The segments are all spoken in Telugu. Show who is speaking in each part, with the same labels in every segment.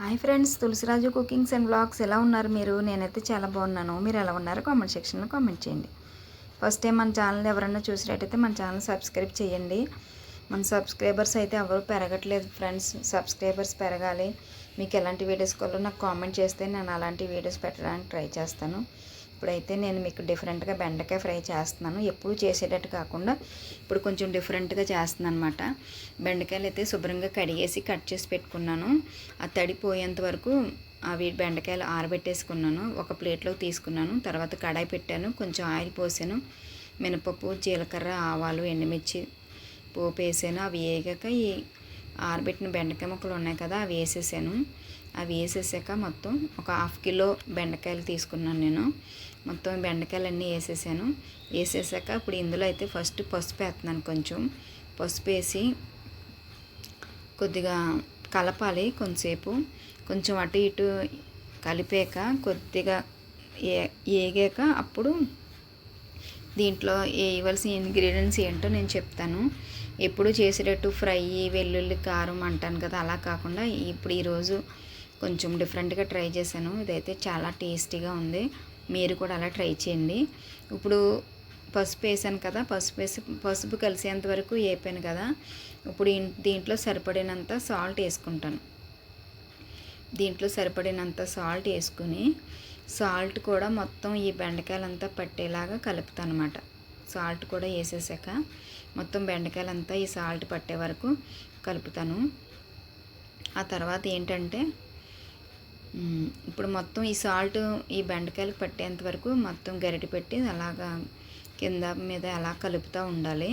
Speaker 1: Hi friends Tulasiraju cookings and blogs ఎలా ఉన్నారు మీరు? నేనైతే చాలా బాగున్నాను. మీరు ఎలా ఉన్నారు? కామెంట్ సెక్షన్లో కామెంట్ చేయండి. ఫస్ట్ టైం మన ఛానల్ ఎవరైనా చూసినట్టయితే మన ఛానల్ సబ్స్క్రైబ్ చేయండి. మన సబ్స్క్రైబర్స్ అయితే ఎవరు పెరగట్లేదు ఫ్రెండ్స్. సబ్స్క్రైబర్స్ పెరగాలి. మీకు ఎలాంటి వీడియోస్ కావాలో నాకు కామెంట్ చేస్తే నేను అలాంటి వీడియోస్ పెట్టడానికి ట్రై చేస్తాను. ఇప్పుడైతే నేను మీకు డిఫరెంట్గా బెండకాయ ఫ్రై చేస్తున్నాను. ఎప్పుడు చేసేటట్టు కాకుండా ఇప్పుడు కొంచెం డిఫరెంట్గా చేస్తున్నాను అనమాట బెండకాయలు అయితే శుభ్రంగా కడిగేసి కట్ చేసి పెట్టుకున్నాను. ఆ తడి పోయేంత వరకు అవి బెండకాయలు ఆరబెట్టేసుకున్నాను. ఒక ప్లేట్లో తీసుకున్నాను. తర్వాత కడాయి పెట్టాను. కొంచెం ఆయిల్ పోసాను. మినపప్పు జీలకర్ర ఆవాలు ఎండుమిర్చి పోపు వేసాను. అవి వేగాక ఈ ఆరబెట్టిన బెండకాయ ముక్కలు ఉన్నాయి కదా అవి వేసేసాను. అవి వేసేసాక మొత్తం ఒక హాఫ్ కిలో బెండకాయలు తీసుకున్నాను నేను. మొత్తం బెండకాయలు అన్నీ వేసేసాను. వేసేసాక ఇప్పుడు ఇందులో అయితే ఫస్ట్ పసుపు వేస్తున్నాను కొంచెం. పసుపు వేసి కొద్దిగా కలపాలి కొంతసేపు. కొంచెం అటు ఇటు కలిపాక కొద్దిగా ఏ ఏగాక అప్పుడు దీంట్లో వేయవలసిన ఇంగ్రీడియంట్స్ ఏంటో నేను చెప్తాను. ఎప్పుడు చేసేటట్టు ఫ్రై వెల్లుల్లి కారం అంటాను కదా అలా కాకుండా ఇప్పుడు ఈరోజు కొంచెం డిఫరెంట్గా ట్రై చేశాను. ఇదైతే చాలా టేస్టీగా ఉంది. మీరు కూడా అలా ట్రై చేయండి. ఇప్పుడు పసుపు వేసాను కదా పసుపు వేసి పసుపు కలిసేంత వరకు వేపాను కదా. ఇప్పుడు దీంట్లో సరిపడినంత సాల్ట్ వేసుకుంటాను. దీంట్లో సరిపడినంత సాల్ట్ వేసుకుని సాల్ట్ కూడా మొత్తం ఈ బెండకాయలంతా పట్టేలాగా కలుపుతాను అనమాట సాల్ట్ కూడా వేసేసాక మొత్తం బెండకాయలంతా ఈ సాల్ట్ పట్టే వరకు కలుపుతాను. ఆ తర్వాత ఏంటంటే ఇప్పుడు మొత్తం ఈ సాల్ట్ ఈ బెండకాయలు పట్టేంత వరకు మొత్తం గరిటె పెట్టి అలాగా కింద మీద అలా కలుపుతూ ఉండాలి.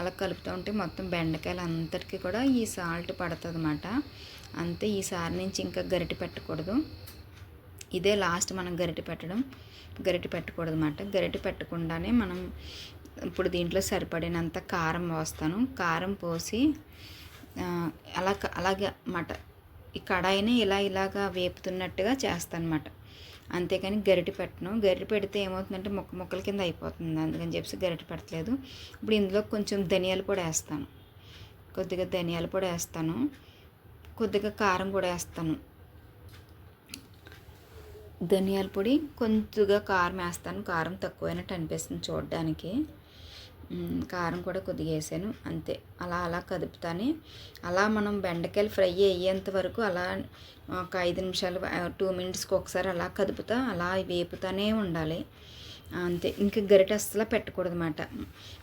Speaker 1: అలా కలుపుతూ ఉంటే మొత్తం బెండకాయలు అంతటికి కూడా ఈ సాల్ట్ పడుతుంది అన్నమాట అంతే ఈసారి నుంచి ఇంకా గరిటె పెట్టకూడదు. ఇదే లాస్ట్ మనం గరిటె పెట్టడం. గరిటె పెట్టకూడదు అనమాట గరిటె పెట్టకుండానే మనం ఇప్పుడు దీంట్లో సరిపడినంత కారం పోస్తాను. కారం పోసి అలా అలాగే అన్నమాట. ఈ కడాయిని ఇలా ఇలాగా వేపుతున్నట్టుగా చేస్తాను అనమాట అంతేకాని గరిటె పెట్టను. గరిటె పెడితే ఏమవుతుందంటే మొక్క మొక్కల కింద అయిపోతుంది. అందుకని చెప్పి గరిటె పెట్టలేదు. ఇప్పుడు ఇందులో కొంచెం ధనియాల పొడి వేస్తాను. కొద్దిగా ధనియాల పొడి వేస్తాను. కొద్దిగా కారం కూడా వేస్తాను. ధనియాల పొడి కొంచెంగా కారం వేస్తాను. కారం తక్కువైనట్టు అనిపిస్తుంది చూడడానికి. కారం కూడా కొద్దిగా వేసాను. అంతే. అలా అలా కదుపుతానే. అలా మనం బెండకాయలు ఫ్రై అయ్యేంత వరకు అలా ఒక ఐదు నిమిషాలు టూ మినిట్స్కి ఒకసారి అలా కదుపుతా అలా వేపుతానే ఉండాలి. అంతే. ఇంకా గరిట అస్సలు పెట్టకూడదు అనమాట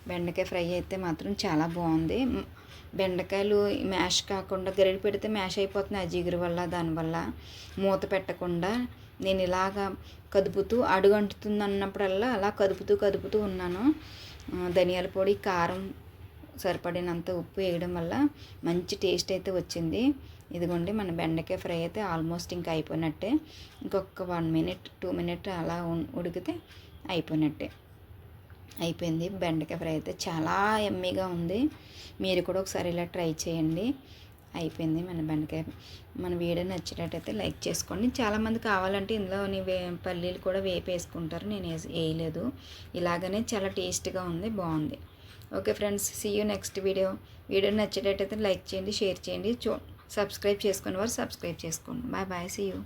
Speaker 1: బెండకాయ ఫ్రై అయితే మాత్రం చాలా బాగుంది. బెండకాయలు మ్యాష్ కాకుండా గరిట పెడితే మ్యాష్ అయిపోతుంది ఆ జిగురు వల్ల దానివల్ల మూత పెట్టకుండా నేను ఇలాగా కదుపుతూ అడుగంటుతుంది అన్నప్పుడల్లా అలా కదుపుతూ కదుపుతూ ఉన్నాను. ధనియాల పొడి కారం సరిపడినంత ఉప్పు వేయడం వల్ల మంచి టేస్ట్ అయితే వచ్చింది. ఇదిగోండి మన బెండకాయ ఫ్రై అయితే ఆల్మోస్ట్ ఇంకా అయిపోయినట్టే. ఇంకొక వన్ మినిట్ టూ మినిట్ అలా ఉడికితే అయిపోయినట్టే. అయిపోయింది. బెండకాయ ఫ్రై అయితే చాలా ఎమ్మీగా ఉంది. మీరు కూడా ఒకసారి ఇలా ట్రై చేయండి. అయిపోయింది మన బెండకాయ. మన వీడియో నచ్చినట్టయితే లైక్ చేసుకోండి. చాలామంది కావాలంటే ఇందులో వే పల్లీలు కూడా వేపేసుకుంటారు. వేసుకుంటారు నేను వేయలేదు. ఇలాగనే చాలా టేస్ట్గా ఉంది. బాగుంది. Okay friends see you next video video నచ్చేటట్టయితే like చేయండి షేర్ చేయండి. చూ సబ్స్క్రైబ్ చేసుకుని వారు సబ్స్క్రైబ్ చేసుకోండి. Bye bye see you